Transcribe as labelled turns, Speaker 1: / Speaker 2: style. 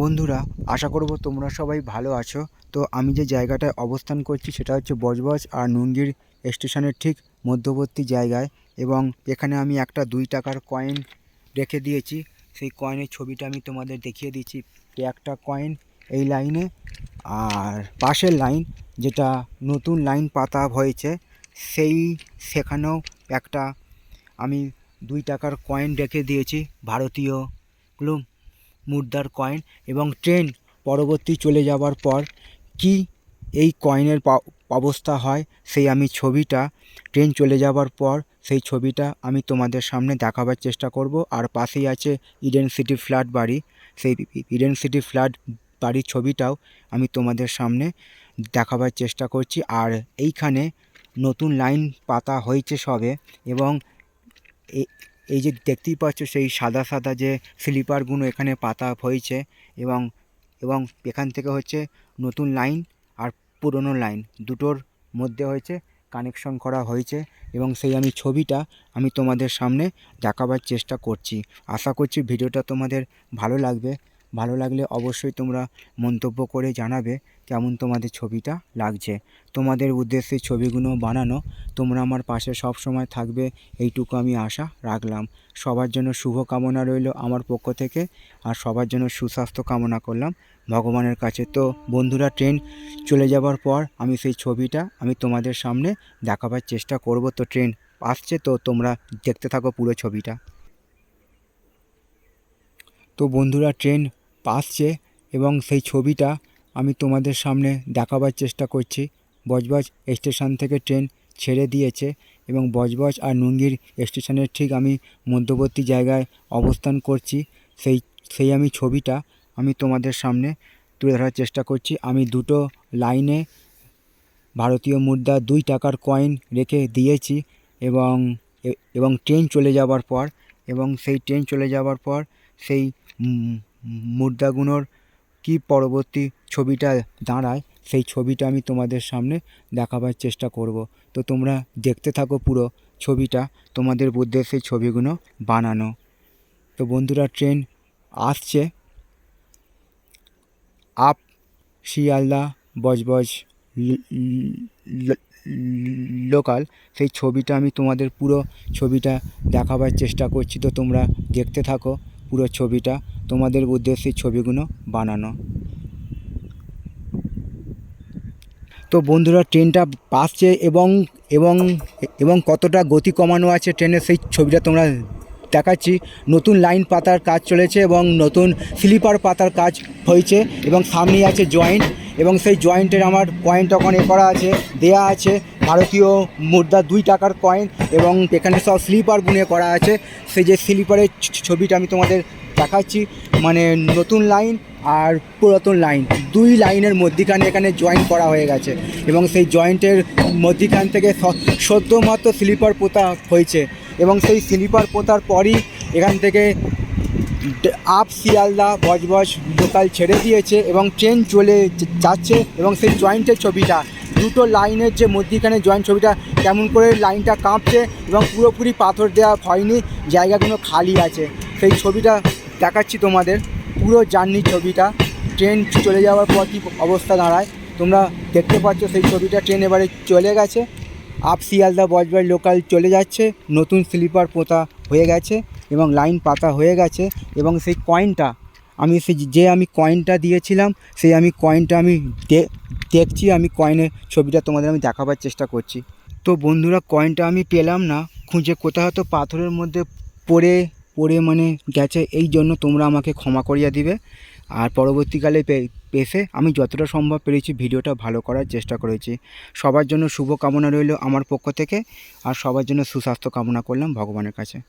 Speaker 1: বন্ধুরা, আশা করব তোমরা সবাই ভালো আছো। তো আমি যে জায়গাটায় অবস্থান করছি সেটা হচ্ছে বজবজ আর নুঙ্গির স্টেশনের ঠিক মধ্যবর্তী জায়গায় এবং এখানে আমি একটা দুই টাকার কয়েন রেখে দিয়েছি। সেই কয়েনের ছবিটা আমি তোমাদের দেখিয়ে দিচ্ছি। একটা কয়েন এই লাইনে আর পাশের লাইন যেটা নতুন লাইন পাতা হয়েছে, সেই সেখানেও একটা আমি দুই টাকার কয়েন রেখে দিয়েছি। ভারতীয়গুলো মুদ্রার কয়েন এবং ট্রেন পরবর্তী চলে যাওয়ার পর কি এই কয়েনের অবস্থা হয় সেই আমি ছবিটা ট্রেন চলে যাওয়ার পর সেই ছবিটা আমি তোমাদের সামনে দেখাবার চেষ্টা করব। আর পাশেই আছে ইডেন সিটি ফ্ল্যাট বাড়ি। সেই ইডেন সিটি ফ্ল্যাট বাড়ির ছবিটাও আমি তোমাদের সামনে দেখাবার চেষ্টা করছি। আর এইখানে নতুন লাইন পাতা হয়েছে সবে এবং এই যে দেখতেই পাচ্ছ সেই সাদা সাদা যে স্লিপারগুলো এখানে পাতা হয়েছে এবং এবং এখান থেকে হচ্ছে নতুন লাইন আর পুরনো লাইন দুটোর মধ্যে হয়েছে কানেকশন করা হয়েছে এবং সেই আমি ছবিটা আমি তোমাদের সামনে দেখাবার চেষ্টা করছি। আশা করছি ভিডিওটা তোমাদের ভালো লাগবে। ভালো লাগলে অবশ্যই তোমরা মন্তব্য করে জানাবে কেমন তোমাদের ছবিটা লাগছে। তোমাদের উদ্দেশ্যে ছবিগুলো বানানো, তোমরা আমার পাশে সব সময় থাকবে, এইটুকু আমি আশা রাখলাম। সবার জন্য শুভ কামনা রইল আমার পক্ষ থেকে, আর সবার জন্য সুস্বাস্থ্য কামনা করলাম ভগবানের কাছে। তো বন্ধুরা, ট্রেন চলে যাবার পর আমি সেই ছবিটা আমি তোমাদের সামনে দেখাবার চেষ্টা করব। তো ট্রেন আসছে, তো তোমরা দেখতে থাকো পুরো ছবিটা। তো বন্ধুরা, ট্রেন আসছে এবং সেই ছবিটা আমি তোমাদের সামনে দেখাবার চেষ্টা করছি। বজবজ স্টেশন থেকে ট্রেন ছেড়ে দিয়েছে এবং বজবজ আর নুঙ্গির স্টেশনের ঠিক আমি মধ্যবর্তী জায়গায় অবস্থান করছি। সেই সেই আমি ছবিটা আমি তোমাদের সামনে তুলে ধরার চেষ্টা করছি। আমি দুটো লাইনে ভারতীয় মুদ্রা দুই টাকার কয়েন রেখে দিয়েছি এবং এবং ট্রেন চলে যাওয়ার পর, এবং সেই ট্রেন চলে যাওয়ার পর সেই মুদ্রাগুলোর কি পরবর্তী ছবিটা দাঁড়ায়, সেই ছবিটা আমি তোমাদের সামনে দেখাবার চেষ্টা করব। তো তোমরা দেখতে থাকো পুরো ছবিটা, তোমাদের উদ্দেশ্যে সেই ছবিগুলো বানানো। তো বন্ধুরা, ট্রেন আসছে। আপ শিয়ালদা বজবজ লোকাল, সেই ছবিটা আমি তোমাদের পুরো ছবিটা দেখাবার চেষ্টা করছি। তো তোমরা দেখতে থাকো পুরো ছবিটা। তোমাদের উদ্দেশ্যে ছবিগুলো বানানো। তো বন্ধুরা, ট্রেনটা আসছে এবং এবং এবং কতটা গতি কমানো আছে ট্রেনের সেই ছবিটা তোমরা দেখাচ্ছি। নতুন লাইন পাতার কাজ চলেছে এবং নতুন স্লিপার পাতার কাজ হয়েছে এবং সামনেই আছে জয়েন্ট। এবং সেই জয়েন্টের আমার পয়েন্ট ওখানে করা আছে, দেয়া আছে। ভারতীয় মুদ্রা দুই টাকার কয়েন এবং এখানে সব স্লিপার বুনে করা আছে। সেই যে স্লিপারের ছবিটা আমি তোমাদের দেখাচ্ছি। মানে নতুন লাইন আর পুরাতন লাইন দুই লাইনের মধ্যিখানে এখানে জয়েন্ট করা হয়ে গেছে। এবং সেই জয়েন্টের মধ্যিখান থেকে স- সদ্য মাত্র স্লিপার পোতা হয়েছে। এবং সেই স্লিপার পোতার পরই এখান থেকে আপ শিয়ালদা বজবজ লোকাল ছেড়ে দিয়েছে এবং ট্রেন চলে যাচ্ছে এবং সেই জয়েন্টের ছবিটা, দুটো লাইনের যে মধ্যিখানে জয়েন্ট ছবিটা, কেমন করে লাইনটা কাঁপছে এবং পুরোপুরি পাথর দেওয়া হয়নি, জায়গাগুলো খালি আছে। সেই ছবিটা দেখাচ্ছি তোমাদের, পুরো জার্নির ছবিটা। ট্রেন চলে যাওয়ার পর কী অবস্থা দাঁড়ায়, তোমরা দেখতে পাচ্ছ সেই ছবিটা, ট্রেন এবারে চলে গেছে। আপ শিয়ালদা বজবজ লোকাল চলে যাচ্ছে, নতুন স্লিপার পোতা হয়ে গেছে। এবং লাইন পাতা হয়ে গেছে এবং সেই কয়েনটা আমি সেই যে আমি কয়েনটা দিয়েছিলাম, সেই আমি কয়েনটা আমি দেখছি, আমি কয়েনের ছবিটা তোমাদের আমি দেখাবার চেষ্টা করছি। তো বন্ধুরা কয়েনটা আমি পেলাম না, খুঁজে কোথাও হয়তো পাথরের মধ্যে পড়ে পড়ে মানে গেছে, এই জন্য তোমরা আমাকে ক্ষমা করিয়া দিবে। আর পরবর্তীকালে পে- পেসে আমি যতটা সম্ভব পেরেছি ভিডিওটা ভালো করার চেষ্টা করেছি। সবার জন্য শুভ কামনা রইল আমার পক্ষ থেকে, আর সবার জন্য সুস্বাস্থ্য কামনা করলাম ভগবানের কাছে।